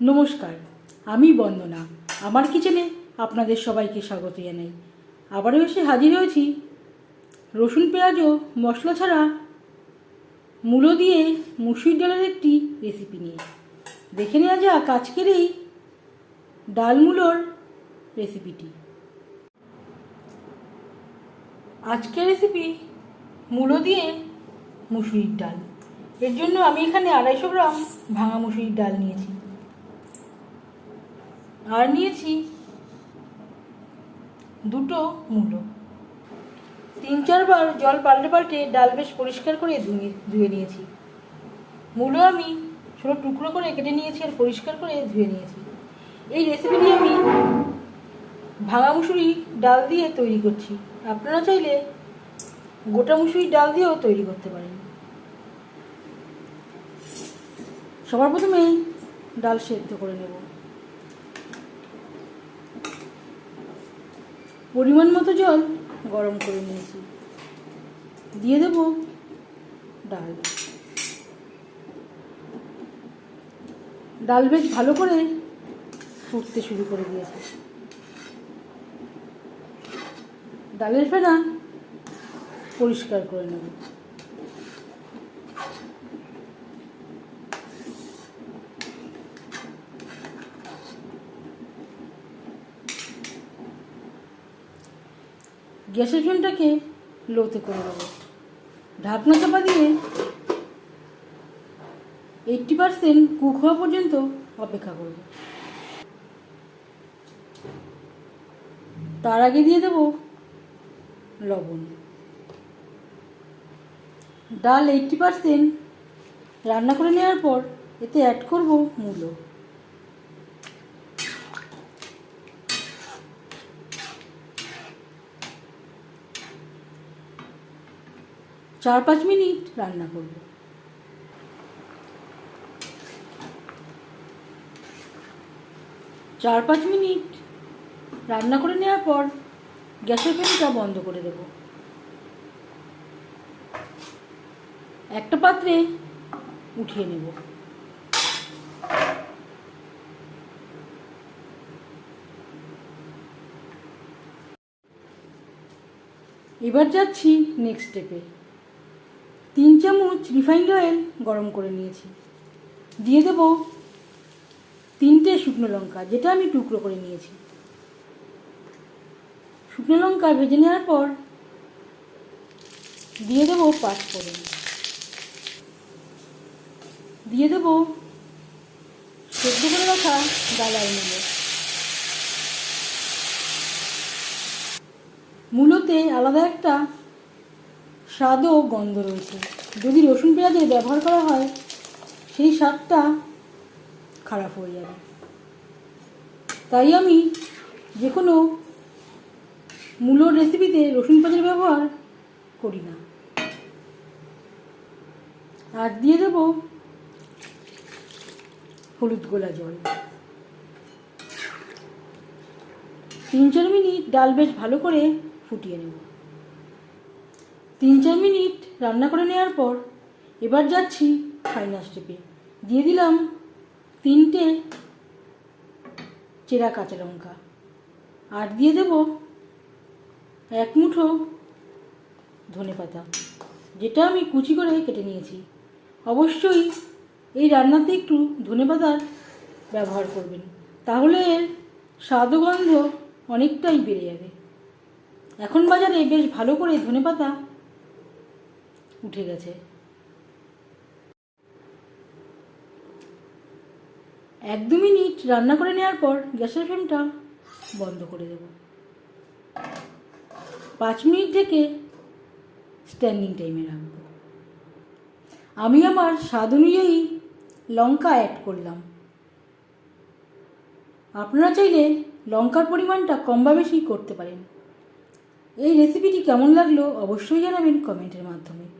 নমস্কার, আমি বন্দনা। আমার কিচেনে আপনাদের সবাইকে স্বাগত জানাই। আবারও এসে হাজির হয়েছি। রসুন, পেঁয়াজ ও মশলা ছাড়া মূলো দিয়ে মুসুর ডালের একটি রেসিপি নিয়ে। দেখে নেওয়া যাক আজকের এই ডাল মূলোর রেসিপিটি আজকের রেসিপি মূলো দিয়ে মুসুরির ডাল। এর জন্য আমি এখানে আড়াইশো গ্রাম ভাঙা মুসুরির ডাল নিয়েছি। আর নিয়েছি। দুটো মূলো। তিন, চারবার জল পাল্টে পাল্টে ডাল বেশ পরিষ্কার করে ধুয়ে ধুয়ে নিয়েছি। মূলো আমি ছোটো টুকরো করে কেটে নিয়েছি আর পরিষ্কার করে ধুয়ে নিয়েছি। এই রেসিপিটি আমি ভাঙা মুসুরি ডাল দিয়ে তৈরি করছি। আপনারা চাইলে গোটা মুসুরি ডাল দিয়েও তৈরি করতে পারেন। সবার প্রথমে ডাল সেদ্ধ করে নেব। পরিমাণ মতো জল গরম করে নিয়েছি। দিয়ে দেব ডাল। ডাল বেশ ভালো করে ফুটতে শুরু করে দিয়েছে। ডালের ফেনা পরিষ্কার করে নেব। গ্যাসের ফ্লেমটাকে লোতে করে দেবো। ঢাকনা চাপা দিয়ে এইটটি পারসেন্ট কুক হওয়া পর্যন্ত অপেক্ষা করব। তার আগে দিয়ে দেব লবণ। ডাল এইটটি পারসেন্ট রান্না করে নেওয়ার পর এতে অ্যাড করব মূলো। চার পাঁচ মিনিট রান্না করব। চার পাঁচ মিনিট রান্না করে নেওয়ার পর গ্যাসের ফ্লেমটা বন্ধ করে দেব। একটা পাত্রে উঠিয়ে নেব। এবার যাচ্ছি নেক্সট স্টেপে চামচ রিফাইন্ড অয়েল গরম করে নিয়েছি। দিয়ে দেব তিনটে শুকনো লঙ্কা, যেটা আমি টুকরো করে নিয়েছি। শুকনো লঙ্কা ভেজে নেওয়ার পর দিয়ে দেবো পাঁচফোড়ন দিয়ে দেবো সেদ্ধ করে রাখা ডালাই মূলো মূলোতে আলাদা একটা স্বাদ ও গন্ধ রয়েছে। যদি রসুন পেঁয়াজের ব্যবহার করা হয়, সেই স্বাদটা খারাপ হয়ে যাবে। তাই আমি যে কোনো মূলোর রেসিপিতে রসুন পেঁয়াজের ব্যবহার করি না। আর দিয়ে দেব হলুদ গোলা জল। তিন চার মিনিট ডাল বেশ ভালো করে ফুটিয়ে নেব। তিন চার মিনিট রান্না করে নেওয়ার পর এবার যাচ্ছি ফাইনাল স্টেপে দিয়ে দিলাম তিনটে চেরা কাঁচা লঙ্কা। আর দিয়ে দেব এক মুঠো ধনে পাতা, যেটা আমি কুচি করে কেটে নিয়েছি। অবশ্যই এই রান্নাতে একটু ধনে পাতার ব্যবহার করবেন, তাহলে এর স্বাদ গন্ধ অনেকটাই বেড়ে যাবে। এখন বাজারে বেশ ভালো করে ধনে পাতা উঠে গেছে। এক দু মিনিট রান্না করে নেওয়ার পর গ্যাসের ফ্লেমটা বন্ধ করে দেব। পাঁচ মিনিট থেকে স্ট্যান্ডিং টাইমে রাখব। আমি আমার স্বাদ অনুযায়ী লঙ্কা অ্যাড করলাম। আপনারা চাইলে লঙ্কার পরিমাণটা কম বা বেশি করতে পারেন। এই রেসিপিটি কেমন লাগল অবশ্যই জানাবেন কমেন্টের মাধ্যমে।